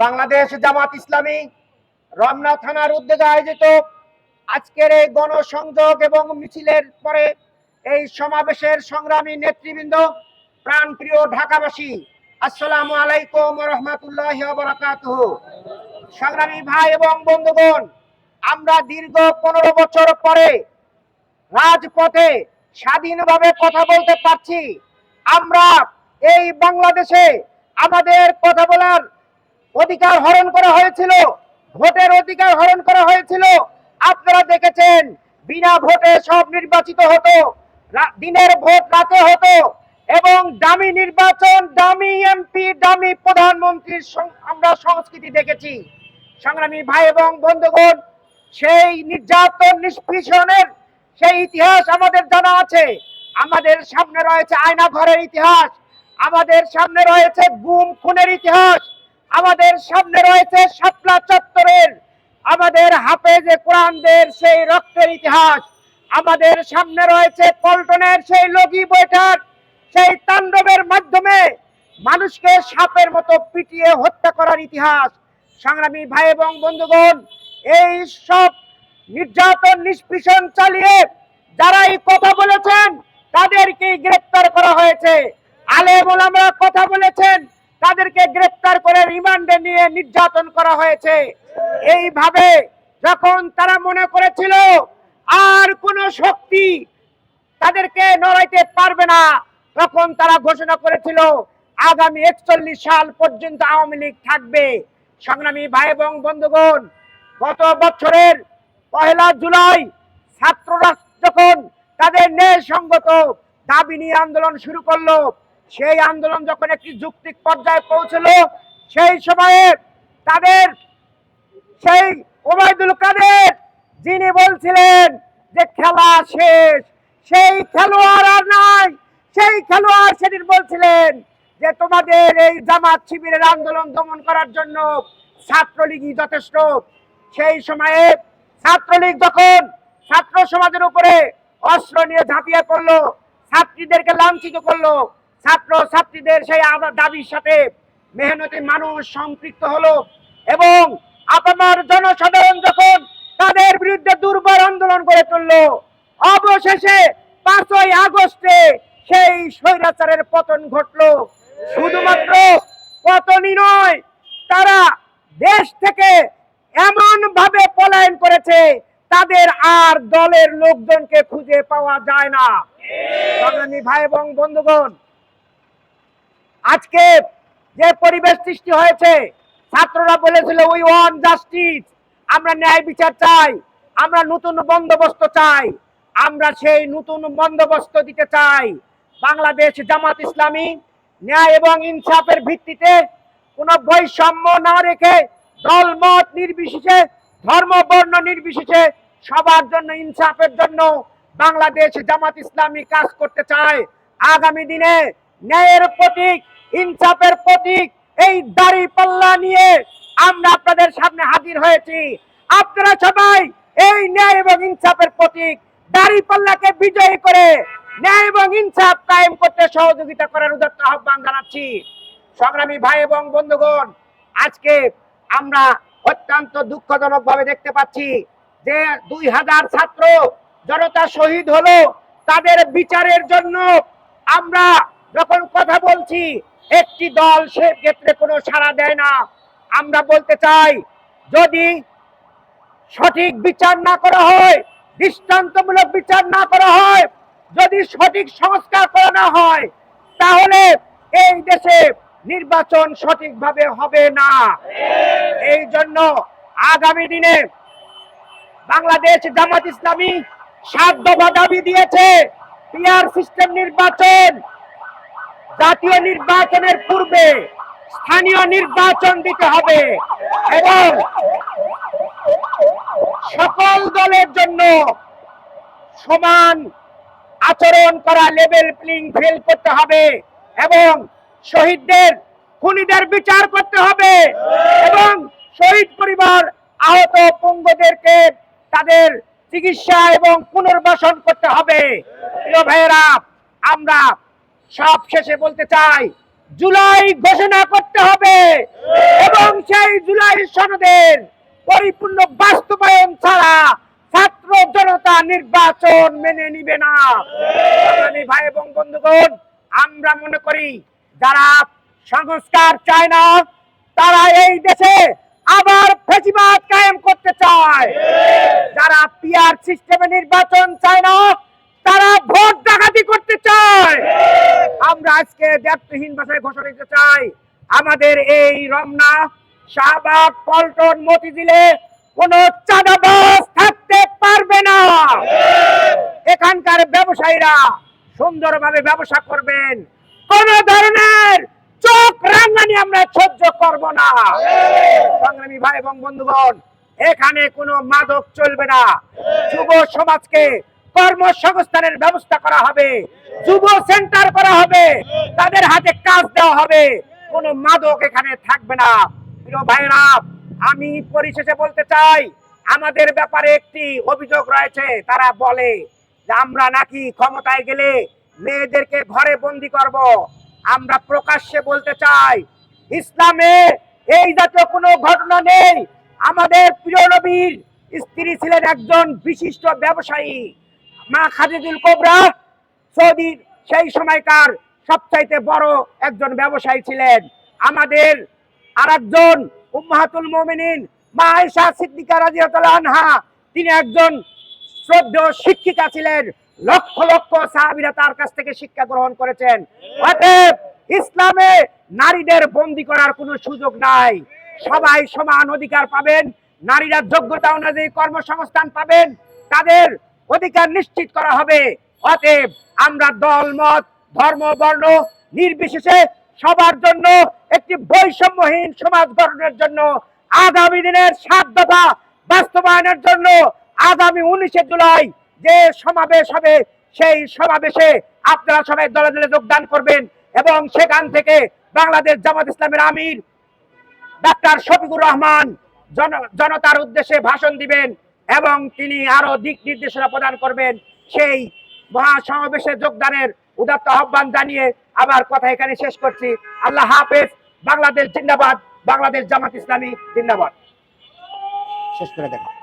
বাংলাদেশ জামাত ইসলামী রমনা থানার উদ্যোগে আয়োজিত আজকের এই গণসংযোগ এবং মিছিলের পরে এই সমাবেশের সংগ্রামী নেতৃবৃন্দ, প্রাণপ্রিয় ঢাকাবাসী, আসসালামু আলাইকুম রহমতুল্লাহ বরাকাতুহ। সংগ্রামী ভাই এবং বন্ধুগণ, আমরা দীর্ঘ পনেরো বছর পরে রাজপথে স্বাধীনভাবে কথা বলতে পারছি। আমরা এই বাংলাদেশে আমাদের কথা বলার অধিকার হরণ করা হয়েছিল, ভোটের অধিকার হরণ করা হয়েছিল। আপনারা দেখেছেন, বিনা ভোটে সব নির্বাচিত হতো দিনের ভোট রাতে হতো, এবং দামি নির্বাচন, দামি এমপি, দামি প্রধানমন্ত্রীর আমরা সংস্কৃতি দেখেছি। সংগ্রামী ভাই এবং বন্ধুগণ, সেই নির্যাতন নিষ্পীষণের সেই ইতিহাস আমাদের জানা আছে। আমাদের সামনে রয়েছে আয়না ঘরের ইতিহাস। আমাদের সামনে রয়েছে গুম, খুনের ইতিহাস। আমাদের সামনে রয়েছে শাপলা চত্বরের। আমাদের হাফেজে কোরআনদের সেই রক্তের ইতিহাস। আমাদের সামনে রয়েছে পল্টনের সেই লগি বৈঠার। সেই তাণ্ডবের মাধ্যমে মানুষকে সাপের মতো পিটিয়ে হত্যা করার ইতিহাস। সংগ্রামী ভাই এবং বন্ধুগণ, এই সব নির্যাতন, নিষ্পীষণ চালিয়ে যারা এই কথা বলেছেন তাদেরকে গ্রেপ্তার করা হয়েছে। আলেম ওলামারা কথা বলেছেন, তাদেরকে গ্রেপ্তার করে রিমান্ডে নিয়ে নির্যাতন করা হয়েছে। এইভাবে যখন তারা মনে করেছিল, আর কোন শক্তি তাদেরকে নড়াইতে পারবে না, তখন তারা ঘোষণা করেছিল, আগামী একচল্লিশ সাল পর্যন্ত আওয়ামী লীগ থাকবে। সংগ্রামী ভাই এবং বন্ধুগণ, গত বছরের পহেলা জুলাই ছাত্ররা যখন তাদের ন্যায় সঙ্গত দাবি নিয়ে আন্দোলন শুরু করল, সেই আন্দোলন যখন একটি যুক্তিক পর্যায়ে পৌঁছলো, সেই সময়ে তাদের সেই ওবায়দুল কাদের যিনি বলছিলেন যে খেলা শেষ, সেই খেলোয়াড় আর নাই, সেই খেলোয়াড় সেদিন বলছিলেন যে তোমাদের এই জামাত শিবিরের আন্দোলন দমন করার জন্য ছাত্রলীগই যথেষ্ট। সেই সময়ে ছাত্রলীগ যখন ছাত্র সমাজের উপরে অস্ত্র নিয়ে ঝাঁপিয়ে পড়ল, ছাত্রীদেরকে লাঞ্ছিত করল, ছাত্র ছাত্রীদের সেই দাবির সাথে মেহনতি মানুষ সম্পৃক্ত হলো এবং আপামার জনসাধারণ যখন তাদের বিরুদ্ধে দুর্বার আন্দোলন করে তুললো, অবশেষে পাঁচই আগস্টে সেই স্বৈরাচারের পতন ঘটলো। শুধুমাত্র পতনই নয়, তারা দেশ থেকে করেছে, তাদের আর দলের লোকজনকে খুঁজে পাওয়া যায় না। সংগ্রামী ভাই এবং বন্ধুগণ, আজকে যে পরিবেশ সৃষ্টি হয়েছে, ছাত্ররা বলেছিল উই ওয়ান জাস্টিস আমরা ন্যায় বিচার চাই, আমরা নতুন বন্দোবস্ত চাই, আমরা সেই নতুন বন্দোবস্ত দিতে চাই। বাংলাদেশ জামাত ইসলামী ন্যায় এবং ইনসাফের ভিত্তিতে কোনো বৈষম্য না রেখে দল মত নির্বিশেষে ধর্ম, বর্ণ নির্বিশেষে সবার জন্য, ইনসাফের জন্য বাংলাদেশ জামাত ইসলামী কাজ করতে চায়। আগামী দিনে ন্যায়ের প্রতীক, ইনসাফের প্রতীক, এই দাড়ি পাল্লা নিয়ে আমরা আপনাদের সামনে হাজির হয়েছি। আপনারা সবাই এই ন্যায় এবং ইনসাফের প্রতীক, দাড়ি পাল্লাকে বিজয়ী করে ন্যায় এবং ইনসাফ কায়েম করতে সহযোগিতা করার উদাত্ত আহ্বান জানাচ্ছি। সংগ্রামী ভাই এবং বন্ধুগণ, আজকে আমরা অত্যন্ত দুঃখজনক ভাবে দেখতে পাচ্ছি যে দুই হাজার ছাত্র জনতা শহীদ হলো। তাদের বিচারের জন্য আমরা যখন কথা বলছি, একটি দল সে ক্ষেত্রে কোনো সাড়া দেয় না। আমরা বলতে চাই, যদি সঠিক বিচার না করা হয়, দৃষ্টান্তমূলক বিচার না করা হয়, যদি সঠিক সংস্কার করা না হয়, তাহলে এই দেশে নির্বাচন সঠিকভাবে হবে না। এই জন্য আগামী দিনে বাংলাদেশ জামাত ইসলামী সাত দফা দাবি দিয়েছে পিয়ার সিস্টেম নির্বাচন। জাতীয় নির্বাচনের পূর্বে স্থানীয় নির্বাচন দিতে হবে এবং সকল দলের জন্য সমান আচরণ করা, লেভেল প্লিং ফেল করতে হবে এবং শহীদদের, খুনিদের বিচার করতে হবে এবং শহীদ পরিবার আহত পঙ্গুদেরকে তাদের চিকিৎসা এবং পুনর্বাসন করতে হবে। আমরা সব শেষে বলতে চাই, জুলাই ঘোষণা করতে হবে এবং সেই জুলাই সনদের পরিপূর্ণ বাস্তবায়ন ছাড়া ছাত্র জনতা নির্বাচন মেনে নিবে না ভাই এবং বন্ধুগণ, আমরা মনে করি যারা সংস্কার চায় না, তারা এই দেশে আবার ফেসিবাদ কায়েম করতে চায়। যারা পিআর সিস্টেমে নির্বাচন চায় না, তারা ভোট ডাকাতি করতে চায়। আমরা আজকে দায়িত্বহীন ভাষায় ঘোষণা দিতে চাই, আমাদের এই রমনা, শাহবাগ, পল্টন, মতিঝিলে কোন চাঁদাবাজ থাকতে পারবে না। এখানকার ব্যবসায়ীরা সুন্দরভাবে ব্যবসা করবেন। কোন ধরনের চোখ রাঙ্গানি আমরা সহ্য করব না। সংগ্রামী ভাই এবং বন্ধুগণ এখানে কোনো মাদক চলবে না। যুব সমাজকে কর্মসংস্থানের ব্যবস্থা করা হবে যুব সেন্টার করা হবে তাদের হাতে কাজ দেওয়া হবে। কোনো মাদক এখানে থাকবে না। প্রিয় ভাইরা আমি পরিশেষে বলতে চাই আমাদের ব্যাপারে একটি অভিযোগ রয়েছে তারা বলে যে আমরা নাকি ক্ষমতায় গেলে মেয়েদেরকে ঘরে বন্দি করব। আমরা প্রকাশ্যে বলতে চাই, ইসলামে এই জাতীয় কোনো ঘটনা নেই। আমাদের প্রিয় নবীর স্ত্রী ছিলেন একজন বিশিষ্ট ব্যবসায়ী, মা খাদিজুল কোবরা। সৌদির সেই সময়কার সবচাইতে বড় একজন ব্যবসায়ী ছিলেন। আমাদের আরেকজন উম্মাহাতুল মুমিনিন, মা আয়েশা সিদ্দিকা রাদিয়াল্লাহু আনহা, তিনি একজন শ্রদ্ধেয় শিক্ষিকা ছিলেন, লক্ষ লক্ষ সাহাবীরা তার কাছ থেকে শিক্ষা গ্রহণ করেছেন। অতএব ইসলামে নারীদের বন্দি করার কোনো সুযোগ নাই। সবাই সমান অধিকার পাবেন, নারীরা যোগ্যতা অনুযায়ী কর্মসংস্থান পাবেন, তাদের অধিকার নিশ্চিত করা হবে। অতএব আমরা দল, মত, ধর্ম, বর্ণ নির্বিশেষে সবার জন্য একটি বৈষম্যহীন সমাজ গঠনের জন্য, আগামী দিনের সাত দফা বাস্তবায়নের জন্য আগামী উনিশে জুলাই যে সমাবেশ হবে, সেই সমাবেশে আপনারা সবাই দলে দলে যোগদান করবেন এবং সেখান থেকে বাংলাদেশ জামাত ইসলামের আমির ডাক্তার শফিকুর রহমান জনতার উদ্দেশ্যে ভাষণ দিবেন এবং তিনি আরও দিক নির্দেশনা প্রদান করবেন। সেই মহাসমাবেশে যোগদানের উদাত্ত আহ্বান জানিয়ে আবার কথা এখানে শেষ করছি। আল্লাহ হাফেজ। বাংলাদেশ জিন্দাবাদ। বাংলাদেশ জামাত ইসলামী জিন্দাবাদ। শেষ করে দেখো